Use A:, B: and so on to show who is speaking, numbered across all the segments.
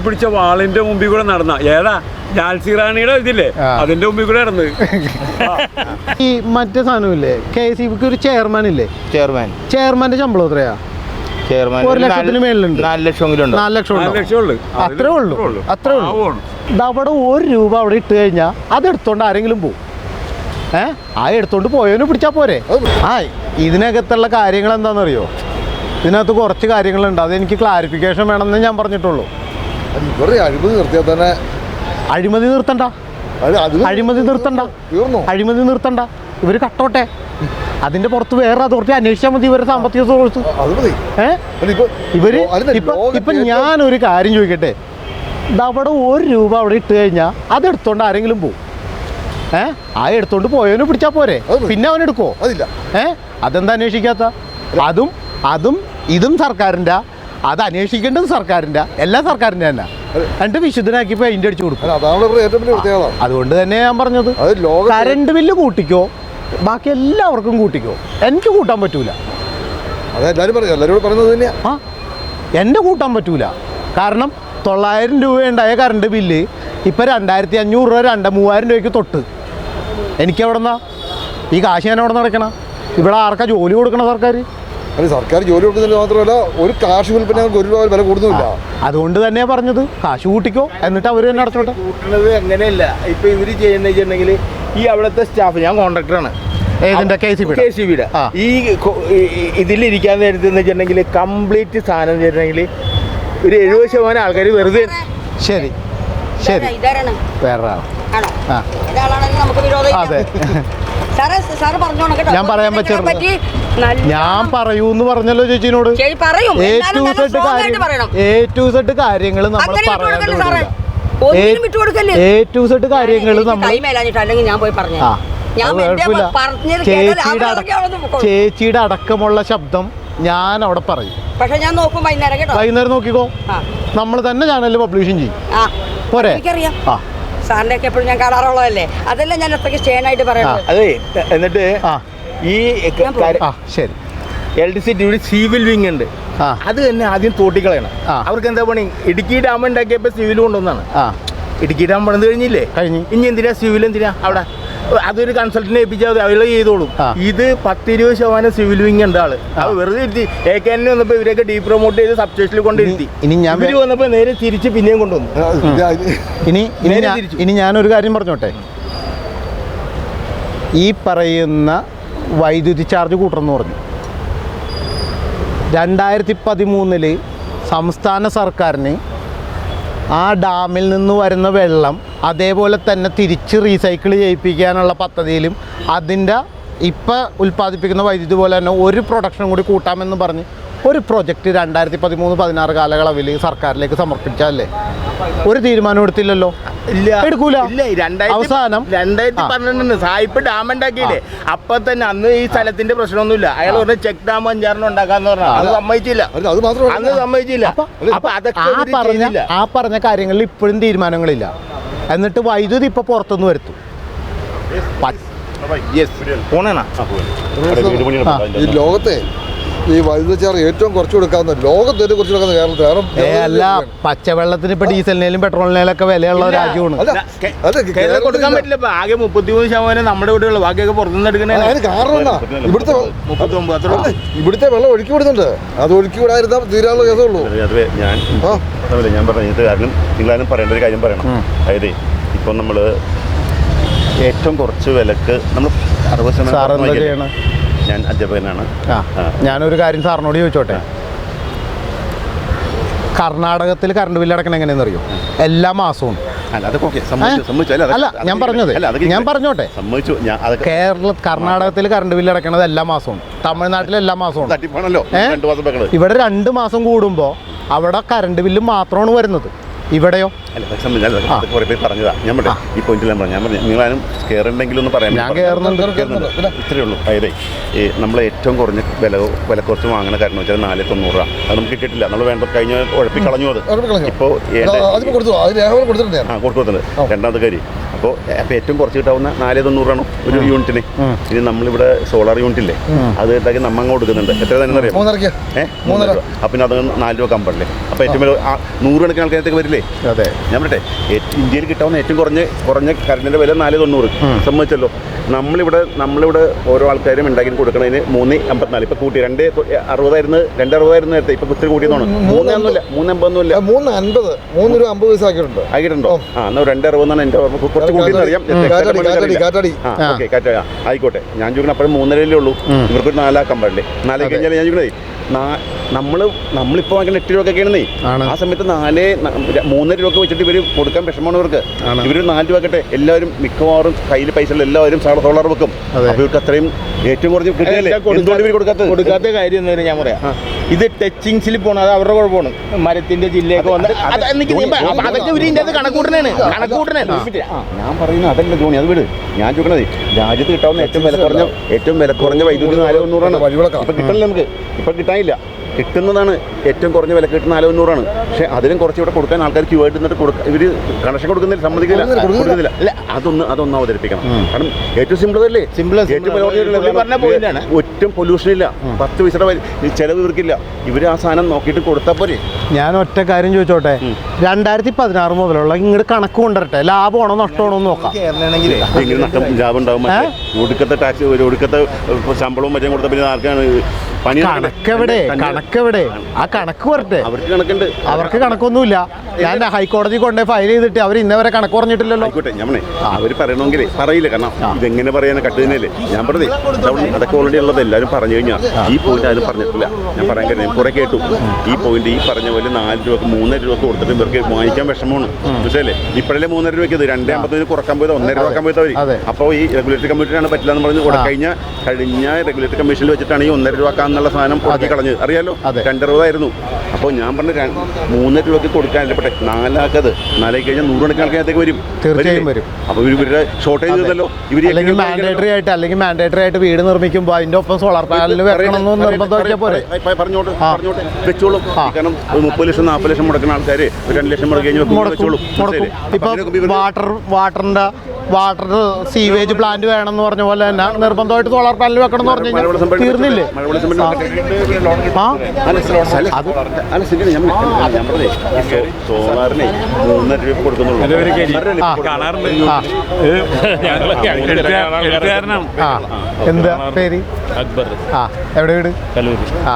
A: പിടിച്ച വാളിന്റെ മുമ്പിൽ കൂടെ നടന്ന. ഏതാ? ജാൽസി റാണിയുടെ ഇതില്ലേ. അതിന്റെ മുമ്പിൽ കൂടെ നടന്ന്
B: ഈ മറ്റേ സാധനമില്ലേ? കെ സി ബിക്ക് ഒരു ചെയർമാൻ ഇല്ലേ?
C: ചെയർമാൻ.
B: ചെയർമാന്റെ ശമ്പളം എത്രയാ?
C: ചെയർമാൻ
B: ഒരു ലക്ഷത്തിന്.
C: നാല്
B: നാല് ലക്ഷം
A: നാല്? ലക്ഷം ഉള്ളു.
B: അത്രേ ഉള്ളൂ. അത്രേ അവിടെ ഒരു രൂപ അവിടെ ഇട്ട് കഴിഞ്ഞാ അത് എടുത്തോണ്ട് ആരെങ്കിലും പോകും ഏ? ആ എടുത്തോണ്ട് പോയവനെ പിടിച്ചാ പോരെ. ആ ഇതിനകത്തുള്ള കാര്യങ്ങൾ എന്താണെന്നറിയോ? ഇതിനകത്ത് കുറച്ച് കാര്യങ്ങളുണ്ട്. അത് എനിക്ക് ക്ലാരിഫിക്കേഷൻ വേണമെന്ന് ഞാൻ പറഞ്ഞിട്ടുള്ളൂ.
D: അഴിമതി നിർത്തിയാൽ തന്നെ
B: അഴിമതി നിർത്തണ്ട. അഴിമതി നിർത്തണ്ട.
D: തീർന്നു?
B: അഴിമതി നിർത്തണ്ട. ഇവർ കട്ടോട്ടെ. അതിന്റെ പുറത്ത് വേറെ അതോറിറ്റി അന്വേഷിച്ചാൽ മതി ഇവരുടെ സാമ്പത്തിക
D: ഇപ്പൊ ഇവർ
B: ഇപ്പൊ
D: ഏറ്റവും-
B: ഞാനൊരു കാര്യം ചോദിക്കട്ടെ. അവിടെ ഒരു രൂപ അവിടെ ഇട്ട് കഴിഞ്ഞാൽ അത് എടുത്തോണ്ട് ആരെങ്കിലും പോകും ഏ? ആ എടുത്തോണ്ട് പോയവനെ പിടിച്ചാൽ പോരെ. പിന്നെ അവൻ എടുക്കോ
D: അതില്ല.
B: ഏ? അതെന്താ അന്വേഷിക്കാത്ത? അതും അതും ഇതും സർക്കാരിന്റെ അത് അന്വേഷിക്കേണ്ടത് സർക്കാരിന്റെ. എല്ലാ സർക്കാരിന്റെ തന്നെ. എന്നിട്ട് വിശുദ്ധനാക്കി പെയിന്റ് അടിച്ചു കൊടുക്കും. അതുകൊണ്ട് തന്നെ ഞാൻ പറഞ്ഞത്
D: കരണ്ട്
B: കറണ്ട് ബില്ല് കൂട്ടിക്കോ ബാക്കി എല്ലാവർക്കും കൂട്ടിക്കോ. എനിക്ക് കൂട്ടാൻ പറ്റൂല. എന്റെ കൂട്ടാൻ പറ്റൂല. കാരണം തൊള്ളായിരം രൂപ ഉണ്ടായ കറണ്ട് ബില്ല് ഇപ്പം രണ്ടായിരത്തി അഞ്ഞൂറ് രൂപ രണ്ട് മൂവായിരം രൂപയ്ക്ക് തൊട്ട്. എനിക്ക് എവിടെന്നാ? ഈ കാശ് ഞാൻ എവിടെ നടക്കണം ഇവിടെ ആർക്കാ ജോലി കൊടുക്കണം സർക്കാർ
D: അല്ല സർക്കാർ ജോലി കൊടുക്കുന്നില്ല മാത്രമല്ല ഒരു കാർഷിക ഉൽപ്പന്നങ്ങൾക്ക് ഒരു രൂപ വില കൂടുന്നില്ല
B: അതുകൊണ്ട് തന്നെ പറഞ്ഞത്. കാശ് കൂട്ടിക്കോ എന്നിട്ട് അവർ തന്നെ അടച്ചോട്ടെ.
C: കൂട്ടുന്നത് അങ്ങനെയല്ല ഇപ്പൊ ഇവർ ചെയ്യുന്ന വെച്ചിട്ടുണ്ടെങ്കിൽ ഈ അവിടുത്തെ സ്റ്റാഫ് ഞാൻ കോൺട്രാക്ടറാണ്
B: ഏതിന്റെ? കെ സി
C: കെ സി ബിയുടെ ഈ ഇതിലിരിക്കാൻ നേരത്തെ വെച്ചിട്ടുണ്ടെങ്കിൽ കംപ്ലീറ്റ് സാധനം വെച്ചിട്ടുണ്ടെങ്കിൽ ഒരു എഴുപത് ശതമാനം ആൾക്കാർ വെറുതെ
B: ശരി. ശരി. വേറെ ആ.
E: നമുക്ക് വിരോധം
B: അതെ. ഞാൻ പറയാൻ
E: പറ്റി
B: ഞാൻ പറയൂന്ന് പറഞ്ഞല്ലോ ചേച്ചിനോട്.
E: ശരി പറയും.
B: എ
E: എന്നാലും
B: ടു
E: നല്ല
B: സെഡ്
E: strong
B: കാര്യം എ ടു സെഡ് കാര്യങ്ങൾ നമ്മൾ എ ടു സെഡ് കാര്യങ്ങൾ നമ്മൾ
E: കൈമേലാഞ്ഞിട്ട് അല്ലെങ്കിൽ ഞാൻ പോയി പറഞ്ഞു.
B: ചേച്ചിയുടെ അടക്കമുള്ള ശബ്ദം ഞാൻ അവിടെ പറയും.
E: പക്ഷെ ഞാൻ നോക്കും വൈകുന്നേരം കേട്ടോ.
B: വൈകുന്നേരം നോക്കിക്കോ. നമ്മൾ തന്നെ ചാനലിൽ പബ്ലിഷൻ ചെയ്യും.
E: ആ.
B: പോരെ? ആ.
E: സാറിന്റെ ഒക്കെ എപ്പോഴും ഞാൻ കാണാറുള്ളതല്ലേ? അതല്ല ഞാൻ അത്രയ്ക്ക് സ്റ്റേൺ പറയാം പറയുന്നത്
C: അതെ എന്നിട്ട്
B: ആ.
C: ഈ
B: ആ ശരി.
C: L D C T civil wing ഉണ്ട്.
B: ആ.
C: അത് തന്നെ ആദ്യം തോട്ടിക്കളയണം.
B: ആ.
C: അവർക്ക് എന്താ പണി? ഇടുക്കി ഡാം ഉണ്ടാക്കിയപ്പോ സിവിൽ കൊണ്ടുവന്നാണ്
B: ആ.
C: ഇടുക്കി ഡാം പണിത് കഴിഞ്ഞില്ലേ?
B: കഴിഞ്ഞു.
C: ഇനി എന്തിനാ സിവിൽ എന്തിനാ അവിടെ? അതൊരു കൺസൾട്ടിനെ ഏൽപ്പിച്ചാൽ അവർ ചെയ്തോളും. ഇത് പത്തിരുപത് ശതമാനം സിവിൽ വിങ് ഉണ്ട്
B: ആൾ.
C: അത് വെറുതെ ഇരുത്തി. എ കെ എന്നെ വന്നപ്പോ ഇവരൊക്കെ ഡീ പ്രൊമോട്ട് ചെയ്ത് സബ്സ്റ്റേഷനിൽ കൊണ്ടിരുത്തി.
B: ഇനി- ഞാൻ
C: ഇവർ വന്നപ്പോ നേരെ തിരിച്ച് പിന്നെയും കൊണ്ടുവന്നു.
B: ഇനി ഇനി ഞാൻ
C: തിരിച്ചു.
B: ഇനി ഞാനൊരു കാര്യം പറഞ്ഞോട്ടെ? ഈ പറയുന്ന വൈദ്യുതി ചാർജ് കൂട്ടണമെന്ന് പറഞ്ഞു. രണ്ടായിരത്തി പതിമൂന്നിൽ സംസ്ഥാന സർക്കാരിന് ആ ഡാമിൽ നിന്ന് വരുന്ന വെള്ളം അതേപോലെ തന്നെ തിരിച്ച് റീസൈക്കിൾ ചെയ്യിപ്പിക്കാനുള്ള പദ്ധതിയിലും അതിന്റെ ഇപ്പം ഉൽപ്പാദിപ്പിക്കുന്ന വൈദ്യുതി പോലെ തന്നെ ഒരു പ്രൊഡക്ഷൻ കൂടി കൂട്ടാമെന്ന് പറഞ്ഞ് ഒരു പ്രൊജക്റ്റ് രണ്ടായിരത്തി പതിമൂന്ന് പതിനാറ് കാലയളവിൽ സർക്കാരിലേക്ക് സമർപ്പിച്ചല്ലേ ഒരു തീരുമാനം എടുത്തില്ലല്ലോ?
C: ഇല്ല.
B: എടുക്കൂല. അവസാനം.
C: രണ്ടായിരത്തി. പന്ത്രണ്ടിന് സായിപ്പ് ഡാം ഉണ്ടാക്കിയില്ലേ? അപ്പൊ തന്നെ അന്ന് ഈ സ്ഥലത്തിന്റെ പ്രശ്നമൊന്നുമില്ല. അയാൾ പറഞ്ഞ ചെക്ക് ഡാം അഞ്ചാറിന് ഉണ്ടാക്കാന്ന് പറഞ്ഞു. അത് സമ്മതിച്ചില്ല. അന്ന് സമ്മതിച്ചില്ല.
B: ആ പറഞ്ഞ ആ പറഞ്ഞ കാര്യങ്ങളിൽ ഇപ്പോഴും തീരുമാനങ്ങളില്ല. എന്നിട്ട് വൈദ്യുതി ഇപ്പൊ പുറത്തുനിന്ന് വരുത്തും.
D: ഈ ലോകത്തെ ഈ വൈദ്യുതി ചാർജ് ഏറ്റവും കുറച്ച് കൊടുക്കാവുന്ന ലോകത്ത് ഏറ്റവും കുറച്ച് കൊടുക്കുന്ന കേരളത്തിൽ. കാരണം
B: അല്ല പച്ചവെള്ളത്തിന് ഇപ്പൊ ഡീസലിനേലും പെട്രോളിനേലും ഒക്കെ വിലയുള്ള രാജ്യമാണ്.
C: കേരളം കൊടുക്കാൻ പറ്റില്ല ഇപ്പൊ ആകെ മുപ്പത്തിമൂന്ന് ശതമാനം നമ്മുടെ ഇവിടെയുള്ള ബാക്കിയൊക്കെ പുറത്തുനിന്ന് എടുക്കണേ
D: അതിന് കാരണം ഇവിടുത്തെ ഇവിടുത്തെ വെള്ളം ഒഴുക്കി വിടുന്നുണ്ട്. അത് ഒഴുക്കി വിടാതിരുന്നാൽ തീരാനുള്ള കേസുള്ളൂ ഉള്ളൂ.
F: അത് ഞാൻ. ഞാൻ പറഞ്ഞത്. കാരണം നിങ്ങളാരും പറയേണ്ട ഒരു കാര്യം പറയണം. അതായത് ഇപ്പം നമ്മൾ ഏറ്റവും കുറച്ച് വിലക്ക് നമ്മൾ അറുപത്
B: സാർ
F: ശതമാനം ഞാൻ അധ്യാപകനാണ്.
B: ആ. ഞാനൊരു കാര്യം സാറിനോട് ചോദിച്ചോട്ടെ? കർണാടകത്തിൽ കറണ്ട് ബില്ല് അടക്കണം എങ്ങനെയെന്ന് അറിയോ? എല്ലാ മാസവും.
F: അല്ല
B: ഞാൻ പറഞ്ഞത്. ഞാൻ പറഞ്ഞോട്ടെ. കേരള കർണാടകത്തിൽ കറണ്ട് ബില്ല് അടക്കണത് എല്ലാ മാസവും. തമിഴ്നാട്ടിൽ എല്ലാ മാസവും. ഇവിടെ രണ്ട് മാസം കൂടുമ്പോൾ അവിടെ കറണ്ട് ബില്ല് മാത്രമാണ് വരുന്നത്. ഇവിടെയോ?
F: പറഞ്ഞതാ. ഞാൻ പറഞ്ഞു ഈ പോയിന്റിൽ ഞാൻ പറഞ്ഞു. ഞാൻ പറഞ്ഞു നിങ്ങളാരും കയറുണ്ടെങ്കിലും ഒന്ന് പറയാൻ
B: ഞാൻ കയറുന്നുണ്ട്.
F: കയറുന്നുണ്ട് ഇത്രയേ ഉള്ളൂ. ഈ നമ്മൾ ഏറ്റവും കുറഞ്ഞ വില വില കുറച്ച് വാങ്ങുന്ന കാരണം വെച്ചാൽ നാല് തൊണ്ണൂറ് രൂപ. അത് നമുക്ക് കിട്ടിയിട്ടില്ല. നമ്മൾ വേണ്ട കഴിഞ്ഞ ഉഴപ്പി കളഞ്ഞു അത് ഇപ്പോൾ
D: കൊടുത്തു കൊടുത്തിട്ടുണ്ട്.
F: രണ്ടാമത്തെ കാര്യം. അപ്പോൾ അപ്പോൾ ഏറ്റവും കുറച്ച് കിട്ടാവുന്ന നാല് തൊണ്ണൂറാണ് ഒരു യൂണിറ്റിന് ഇനി നമ്മളിവിടെ സോളാർ യൂണിറ്റ് ഇല്ലേ? അത് ഇട്ടാക്കി നമ്മൾ അങ്ങ് കൊടുക്കുന്നുണ്ട്. എത്ര തന്നെ അറിയാം ഏഹ് മൂന്നര. രൂപ അപ്പം അത് നാല് രൂപ കമ്പല്ലേ അപ്പോൾ ഏറ്റവും നൂറ് കണക്കിന് ആൾക്കാരത്തേക്ക് വരില്ലേ?
B: അതെ.
F: ഞാൻ പറയട്ടെ ഇന്ത്യയിൽ കിട്ടാവുന്ന ഏറ്റവും കുറഞ്ഞ കുറഞ്ഞ കറണ്ടിന്റെ വില നാല് തൊണ്ണൂറ്. സമ്മതിച്ചല്ലോ നമ്മളിവിടെ നമ്മളിവിടെ ഓരോ ആൾക്കാരും ഉണ്ടാക്കി കൊടുക്കണതിന് മൂന്ന് അമ്പത്തിനാല്. ഇപ്പം കൂട്ടി രണ്ട് അറുപതായിരുന്നു രണ്ട് അറുപതായിരുന്നു നേരത്തെ. ഇപ്പം കുത്തിരി കൂട്ടിയതാണ് മൂന്നൊന്നുമില്ല മൂന്ന് അമ്പതൊന്നുമില്ല.
D: മൂന്ന് അൻപത്. മൂന്ന് രൂപ അമ്പത് പൈസ ആക്കിയിട്ടുണ്ട്.
F: ആയിട്ടുണ്ടോ ആ. എന്നാൽ രണ്ട് അറുപതെന്നാണ് എന്റെ ഓർമ്മ. കുറച്ച് ആയിക്കോട്ടെ. ഞാൻ ചോദിക്കണം അപ്പോഴും മൂന്നരയിലേ ഉള്ളൂ ഇവർക്കൊരു നാലാക്കാൻ പാടില്ലേ നാലേ കഴിഞ്ഞാൽ ഞാൻ ചോദിക്കണേ നമ്മൾ നമ്മളിപ്പോ വാങ്ങിക്കുന്ന എട്ട് ഒക്കെ
B: ആണ്.
F: ആ സമയത്ത് നാല് മൂന്നര രൂപ വെച്ചിട്ട് ഇവർ കൊടുക്കാൻ വിഷമമാണ് ഇവർക്ക്. ഇവർ നാല് രൂപ ആക്കട്ടെ. എല്ലാവരും മിക്കവാറും കയ്യിൽ പൈസ ഉള്ള എല്ലാവരും സാറ് സോളാർ വെക്കും.
B: അവർക്ക്
F: അപ്പോൾ ഇവർക്ക് അത്രയും ഏറ്റവും കുറഞ്ഞ് കിട്ടിയല്ലേ
C: കൊടുക്കാത്ത- കാര്യം ഞാൻ പറയാം. ഇത് ടച്ചിങ്സിൽ പോകണം അത് അവരുടെ കുഴപ്പമാണ്. മരത്തിന്റെ ജില്ലയൊക്കെ വന്ന് അതൊക്കെ കണക്കൂട്ടനാണ് കണക്കൂട്ടനാണ്
F: ഞാൻ പറയുന്നത് അതല്ല ധോണി അത് വിട്. ഞാൻ ചോദിക്കണത് രാജ്യത്ത് കിട്ടാവുന്ന ഏറ്റവും വില കുറഞ്ഞ ഏറ്റവും വില കുറഞ്ഞ വൈദ്യുതി നാല്
D: വഴിവിളക്കാ.
F: ഇപ്പൊ കിട്ടണില്ല നമുക്ക്. ഇപ്പൊ കിട്ടാനില്ല. കിട്ടുന്നതാണ് ഏറ്റവും കുറഞ്ഞ വില കിട്ടുന്ന നാലൂറാണ് പക്ഷേ അതിലും കുറച്ച് ഇവിടെ കൊടുക്കാൻ ആൾക്കാർ ക്യൂ ആയിട്ട് നിന്നിട്ട് കൊടുക്കുക ഇവർ കണക്ഷൻ കൊടുക്കുന്നില്ല സമ്മതിക്കില്ല കൊടുക്കുന്നില്ല അല്ല അതൊന്ന് അതൊന്ന് അവതരിപ്പിക്കണം. കാരണം ഏറ്റവും സിമ്പിൾ അല്ലേ
C: സിമ്പിൾ
F: ഏറ്റവും. ഒറ്റും പൊല്യൂഷൻ ഇല്ല. പത്ത് പൈസയുടെ ചെലവ് ഇവർക്കില്ല. ഇവർ ആ സാധനം നോക്കിയിട്ട് കൊടുത്താൽ പോരെ.
B: ഞാൻ ഒറ്റ കാര്യം ചോദിച്ചോട്ടെ? രണ്ടായിരത്തി പതിനാറ് മുതലുള്ള ഇങ്ങോട്ട് കണക്ക് കൊണ്ടുവരട്ടെ. ലാഭമാണോ നഷ്ടമാണോ നോക്കാം.
F: ലാഭം ഉണ്ടാവും ഒടുക്കത്തെ ടാക്സ് ഒരു ഒടുക്കത്തെ ശമ്പളവും മറ്റും കൊടുത്ത പിന്നെ ആർക്കാണ് പണി
B: കണക്കെവിടെ? കണക്കെവിടെ? ആ കണക്ക് വരട്ടെ.
F: അവർക്ക് കണക്കുണ്ട്.
B: അവർക്ക് കണക്കൊന്നുമില്ല. ഞാൻ ഹൈക്കോടതി കൊണ്ടേ ഫയൽ ചെയ്തിട്ട് അവർ ഇന്നവരെ കണക്ക് പറഞ്ഞിട്ടില്ലല്ലോ.
F: ആയിക്കോട്ടെ ഞാൻ അവർ പറയണമെങ്കിൽ പറയില്ല. കാരണം ഇതെങ്ങനെ പറയാൻ കട്ട് തന്നെയല്ലേ ഞാൻ പറഞ്ഞേ അതൊക്കെ ഓൾറെഡി ഉള്ളത് എല്ലാവരും പറഞ്ഞു കഴിഞ്ഞാൽ ഈ പോയിന്റ് ആരും പറഞ്ഞിട്ടില്ല. ഞാൻ പറയാൻ കാര്യം കുറെ കേട്ടു. ഈ പോയിന്റ് ഈ പറഞ്ഞ പോലെ നാല് രൂപക്ക് മൂന്നര രൂപക്ക് കൊടുത്തിട്ട് ഇവർക്ക് വാങ്ങിക്കാൻ വിഷമമാണ്. മനസ്സിലല്ലേ ഇപ്പോഴല്ലേ മൂന്നര രൂപയ്ക്ക് ഇത്? രണ്ടേ അമ്പത്തിന് കുറയ്ക്കാൻ പോയത് ഒന്നര രൂപ ആക്കാൻ പോയത് അവർ അപ്പോൾ ഈ റെഗുലേറ്ററി കമ്മിറ്റിയാണ് പറ്റില്ല എന്ന് പറഞ്ഞു. കഴിഞ്ഞ കഴിഞ്ഞ റെഗുലേറ്ററി കമ്മീഷനിൽ വെച്ചിട്ടാണ് ഈ ഒന്നര രൂപ ആക്കാന്നുള്ള സാധനം ഉടക്കി കളഞ്ഞത് അറിയാലോ?
B: അതെ.
F: രൂപയായിരുന്നു അപ്പോൾ ഞാൻ പറഞ്ഞ മൂന്നര രൂപയ്ക്ക് കൊടുക്കാൻ പെട്ടെ നാലാക്കത്. നാലായി കഴിഞ്ഞാൽ നൂറുകണക്കിന് ആൾക്കാരത്തേക്ക് വരും.
B: തീർച്ചയായും വരും.
F: അപ്പോൾ ഇവരുടെ ഷോർട്ടേജ് ചെയ്തല്ലോ ഇവർ
B: അല്ലെങ്കിൽ മാൻഡേറ്ററി ആയിട്ട് അല്ലെങ്കിൽ മാൻഡേറ്ററി ആയിട്ട് വീട് നിർമ്മിക്കുമ്പോൾ അതിന്റെ ഒപ്പം സോളാർ പാനൽ വെക്കണമെന്ന് നിർബന്ധമൊക്കെ പോലെ
F: പറഞ്ഞോട്ട്. പറഞ്ഞോട്ട്. വെച്ചോളും. കാരണം ഒരു മുപ്പത് ലക്ഷം നാൽപ്പത് ലക്ഷം മുടക്കുന്ന ആൾക്കാർ ഒരു രണ്ട് ലക്ഷം മുടക്കി
B: കഴിഞ്ഞാൽ
F: വെച്ചോളും.
B: ഇപ്പൊ വാട്ടർ വാട്ടറിന്റെ വാട്ടർ സീവേജ് പ്ലാന്റ് വേണം എന്ന് പറഞ്ഞ പോലെ തന്നെ നിർബന്ധമായിട്ട് സോളാർ പാനൽ വെക്കണം എന്ന് പറഞ്ഞു കഴിഞ്ഞാൽ തീർന്നില്ലേ?
F: സോളാറിനെ മൂന്നര രൂപ കൊടുക്കുന്നുള്ളൂ.
B: എന്താ പേര്?
G: അക്ബർ.
B: ആ എവിടെ വീട്? ആ.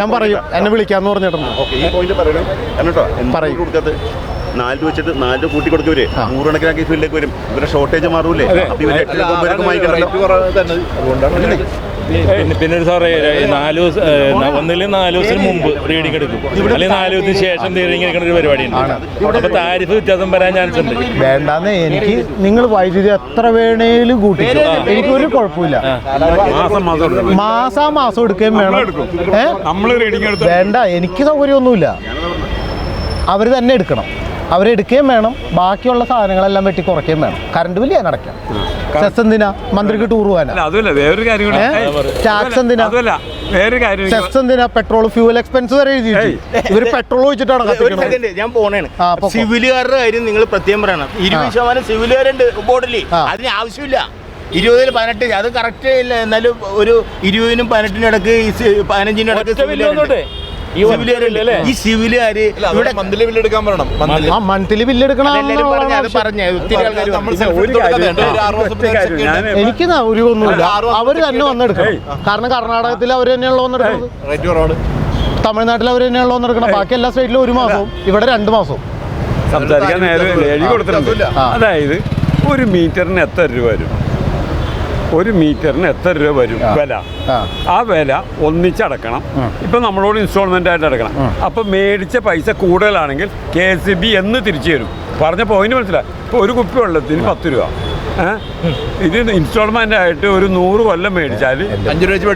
B: ഞാൻ പറയും. എന്നെ വിളിക്കാന്ന് പറഞ്ഞിട്ടുണ്ട്.
F: ഓക്കെ ഈ പോയിന്റ് പറയണം. എന്നിട്ടോ
B: പറയൂ.
F: നാല് രൂപ വെച്ചിട്ട് നാല് രൂപ കൂട്ടി കൊടുക്കവര് നൂറുകണക്കിനാക്കി ഫീൽഡിലേക്ക് വരും. ഇവരുടെ ഷോർട്ടേജ് മാറൂലേ. അപ്പൊ ഇവർ എട്ട് രൂപ വാങ്ങിക്കണല്ലോ
G: പിന്നെ പിന്നെ ഒരു സാറേ നാല് ദിവസം ഒന്നില്ലെങ്കിൽ നാല് ദിവസത്തിന് മുമ്പ് റീഡിംഗ് എടുക്കും. അല്ലെങ്കിൽ നാല് ദിവസത്തിന് ശേഷം റീഡിംഗ് എടുക്കുന്ന ഒരു പരിപാടിയുണ്ട്. അപ്പൊ താരിഫ് വ്യത്യാസം വരാൻ ചാൻസ് ഉണ്ട്.
B: വേണ്ടെന്ന് എനിക്ക് നിങ്ങൾ വൈദ്യുതി എത്ര വേണേലും കൂട്ടി എനിക്ക് ഒരു കുഴപ്പമില്ല.
A: മാസം മാസം എടുക്കണം.
B: മാസാ മാസം എടുക്കുകയും വേണം. വേണ്ട എനിക്ക് സൗകര്യമൊന്നുമില്ല. അവർ തന്നെ എടുക്കണം. അവരെടുക്കുകയും വേണം. ബാക്കിയുള്ള സാധനങ്ങളെല്ലാം വെട്ടി കുറയ്ക്കുകയും വേണം. കറണ്ട് ബില്ല് ഞാൻ അടയ്ക്കാം. സെസ് എന്തിനാ? മന്ത്രിക്ക് ടൂർ പോകാനാ?
A: വേറൊരു കാര്യം
B: സെസ് എന്തിനാ? പെട്രോൾ ഫ്യൂവൽ എക്സ്പെൻസ് വരെ എഴുതിയിട്ട് ഇവർ പെട്രോൾ ഒഴിച്ചിട്ടാണ്
C: ഞാൻ പോണേണ്. സിവിലുകാരുടെ കാര്യം നിങ്ങൾ പ്രത്യേകം പറയണം. ഇരുപത്. ശതമാനം സിവിലുകാരുണ്ട് ബോർഡിൽ അതിന് ആവശ്യമില്ല. ഇരുപതിൽ പതിനെട്ട് അത് കറക്റ്റ് ഇല്ല. എന്നാലും ഒരു ഇരുപതിനും പതിനെട്ടിനും ഇടയ്ക്ക് പതിനഞ്ചിനും
G: ഇടയ്ക്ക്? ഈ?
C: ഈ സിവിലുകാര് ഇവിടെ
H: മന്ത്ലി ബില്ല് എടുക്കാൻ പറയണം.
B: ആ മന്ത്ലി ബില്ല് എടുക്കണം
H: നമ്മൾ
A: ഒരു ഒന്നുമില്ല
B: എനിക്ക് അവർ തന്നെ വന്നെടുക്കണം. കാരണം കർണാടകത്തിൽ അവർ തന്നെയുള്ള വന്നെടുക്കുന്നത്. തമിഴ്നാട്ടിൽ അവർ തന്നെയുള്ള വന്നെടുക്കണം. ബാക്കി എല്ലാ സ്റ്റേറ്റിലും ഒരു മാസവും. ഇവിടെ രണ്ട് മാസവും.
A: സംസാരിക്കാൻ നേരെ എഴുതി കൊടുത്തിട്ടുണ്ട്. അതായത് ഒരു മീറ്ററിന് എത്ര രൂപ വരും? ഒരു മീറ്ററിന് എത്ര രൂപ വരും വില?
B: ആ.
A: വില ഒന്നിച്ചടക്കണം. ഇപ്പം നമ്മളോട് ഇൻസ്റ്റാൾമെന്റ് ആയിട്ട് അടക്കണം. അപ്പം മേടിച്ച പൈസ കൂടുതലാണെങ്കിൽ കെ എസ് ബി എന്ന് തിരിച്ചു തരും. പറഞ്ഞ പോയിന്റ് മനസ്സിലായി? ഇപ്പോൾ ഒരു കുപ്പി വെള്ളത്തിന് പത്ത് രൂപ? ഇത് ഇൻസ്റ്റാൾമെന്റ് ആയിട്ട് ഒരു നൂറ് കൊല്ലം മേടിച്ചാൽ
H: അഞ്ചു രൂപ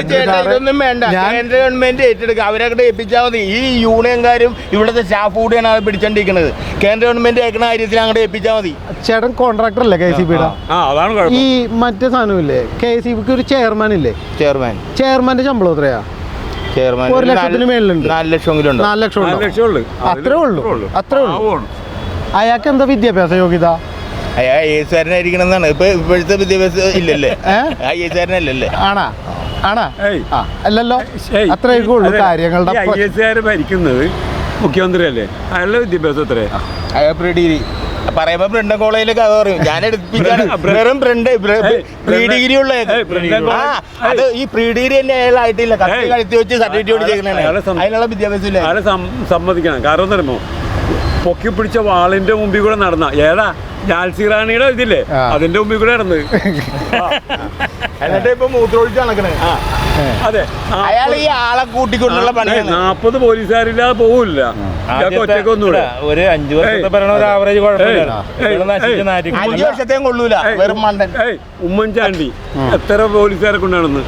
C: ചേട്ടാ, ഇതൊന്നും വേണ്ട.
B: ഞാൻ-
C: കേന്ദ്ര ഗവൺമെന്റ് ഏറ്റെടുക്കുക. അവരവിടെ ഏൽപ്പിച്ചാൽ മതി. ഈ യൂണിയൻകാരും ഇവിടുത്തെ സ്റ്റാഫ് കൂടിയാണ് അത് പിടിച്ചോണ്ടിരിക്കുന്നത്. കേന്ദ്ര ഗവൺമെന്റ് അയക്കുന്ന കാര്യത്തിൽ അങ്ങോട്ട് ഏൽപ്പിച്ചാൽ മതി.
B: ചേട്ടൻ കോൺട്രാക്ടർ അല്ലേ കെ സി ബിയുടെ?
A: ആ അതാണ്
B: ഈ മറ്റേ സാധനമില്ലേ? കെ സി ബിക്ക് ഒരു ചെയർമാൻ ഇല്ലേ?
C: ചെയർമാൻ.
B: ചെയർമാന്റെ ശമ്പളം എത്രയാ?
C: ചെയർമാൻ
B: ഒരു ലക്ഷത്തിന് മേലുണ്ട്
C: നാല് ലക്ഷമെങ്കിലും ഉണ്ട്.
B: നാല് ലക്ഷം
A: നാല്? ലക്ഷം ഉള്ളു.
B: അത്രേ ഉള്ളൂ. അത്രേ ഉള്ളൂ. അയാൾക്ക് എന്താ വിദ്യാഭ്യാസ യോഗ്യത?
C: അയ്യാ ഐ എസ് എന്നാണ് ഇപ്പൊ ഇപ്പോഴത്തെ വിദ്യാഭ്യാസം ഇല്ലല്ലേ? ഐ എസ്
B: ആണാ? ആണാ? ആ അല്ലല്ലോ? അത്രയൊക്കെ ഉള്ളൂ കാര്യങ്ങളുടെ
A: ഐ എസ് ആർ ഭരിക്കുന്നത് മുഖ്യമന്ത്രിയല്ലേ? അയാളുടെ വിദ്യാഭ്യാസം എത്രേ
C: അയാൾ പ്രീ ഡിഗ്രി പറയുമ്പോ ബ്രണ്ട കോളേജിലേക്ക് അത് പറയും. ഞാൻ എടുപ്പിക്കാണ് വെറും ബ്രണ്ട് പ്രീ ഡിഗ്രി ഉള്ള അത് ഈ പ്രീ ഡിഗ്രി തന്നെ അയാളായിട്ടില്ല കത്തി. കഴുത്തി വെച്ച് സർട്ടിഫിക്കറ്റ് അതിനുള്ള വിദ്യാഭ്യാസം ഇല്ല?
A: അയാളെ സമ്മതിക്കണം. കാരണം എന്താ പറയുമ്പോ പൊക്കി പിടിച്ച വാളിന്റെ മുമ്പിൽ കൂടെ നടന്ന. ഏതാ? ജാൽസി റാണിയുടെ ഇതില്ലേ? അതിന്റെ മുമ്പിൽ കൂടെ നടന്നത്
C: എന്നിട്ട് ഇപ്പൊ മൂത്രമൊഴിച്ച് നടക്കണേ?
A: അതെ.
C: അയാൾ ഈ ആളെ കൂട്ടിക്കൊണ്ടുള്ള പണി
A: നാപ്പത് പോലീസുകാരില്ലാതെ പോവില്ല.
G: ഒരു അഞ്ചു വർഷത്തെ ഭരണ ഒരു ആവറേജ് കുഴപ്പമില്ല.
C: കൊള്ളൂല. വെറും മണ്ടൻ.
A: ഉമ്മൻചാണ്ടി എത്ര പോലീസുകാരെ കൊണ്ടാണെന്ന്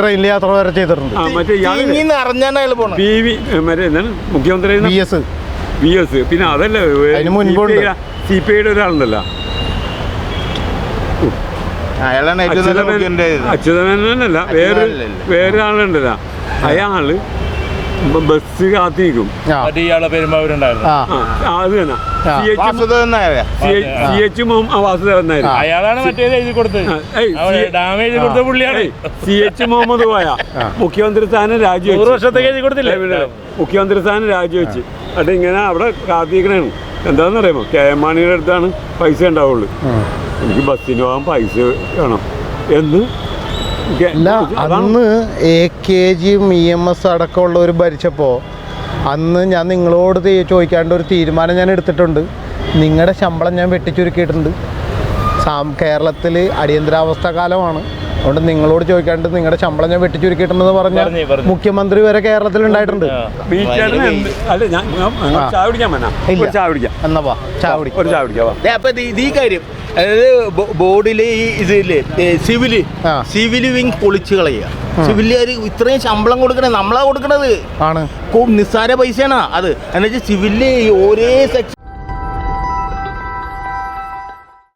B: ട്രെയിനിൽ യാത്ര വരെ ചെയ്തിട്ടുണ്ട്.
A: മറ്റേ
C: അയാൾ
A: പി വി മറ്റേ എന്താണ്? മുഖ്യമന്ത്രി വി എസ് പിന്നെ അതല്ല
B: അതിന് മുൻപുണ്ട്.
A: സി പി ഐയുടെ ഒരാളുണ്ടല്ലോ.
C: അയാളാണ് ഏറ്റവും നല്ല മുഖ്യമന്ത്രി ആയത്.
A: അച്യുതമേനല്ല വേറെ. വേറെ ആളുണ്ടല്ലോ അയാൾ ബസ് കാത്തി നിൽക്കും
B: ആ.
G: മറ്റേ ഇയാളെ പെരുമ്പാവൂരുണ്ടായിരുന്നു
B: ആ.
A: ആ അത് തന്നെ. C H.
G: അയാളാണ് മറ്റേത് എഴുതി കൊടുത്തത്. കൊടുത്ത പുള്ളിയാണ്.
A: സി മുഹമ്മദ് പോയ മുഖ്യമന്ത്രി സ്ഥാനം രാജിവെച്ചു.
G: വർഷത്തേക്ക് എഴുതി കൊടുത്തില്ലേ?
A: മുഖ്യമന്ത്രി സ്ഥാനം രാജിവെച്ച്. എന്നിട്ട് ഇങ്ങനെ അവിടെ കാത്തിരിക്കണേണ്. എന്താണെന്ന് അറിയാമോ കെ എം മാണിയുടെ അടുത്താണ് പൈസ ഉണ്ടാവുള്ളൂ. എനിക്ക് ബസ്സിന് പോകാൻ പൈസ വേണം. എന്ന്
B: അന്ന് എ കെ ജിയും ഇ എം എസ് അടക്കമുള്ളവർ ഭരിച്ചപ്പോൾ അന്ന് ഞാൻ നിങ്ങളോട് ചോദിക്കാണ്ട് ഒരു തീരുമാനം ഞാൻ എടുത്തിട്ടുണ്ട്. നിങ്ങളുടെ ശമ്പളം ഞാൻ വെട്ടിച്ചുരുക്കിയിട്ടുണ്ട്. സാം കേരളത്തിൽ അടിയന്തരാവസ്ഥ കാലമാണ്. അതുകൊണ്ട് നിങ്ങളോട് ചോദിക്കാണ്ട് നിങ്ങളുടെ ശമ്പളം ഞാൻ വെട്ടിച്ചുരുക്കിയിട്ടുണ്ടെന്ന്
G: പറഞ്ഞ.
B: മുഖ്യമന്ത്രി വരെ കേരളത്തിൽ ഉണ്ടായിട്ടുണ്ട്.
C: ഈ കാര്യം. അതായത് ബോർഡിലെ ഈ ഇതില്ലേ
B: സിവിൽ.
C: സിവിൽ വിങ് പൊളിച്ചു കളയുക. സിവിലുകാര് ഇത്രയും ശമ്പളം കൊടുക്കണേ നമ്മളാ കൊടുക്കണത്.
B: ആണ്.
C: നിസ്സാര പൈസയാണ് അത്. എന്നുവെച്ചാൽ സിവിൽ ഈ ഒരേ സെക്ഷൻ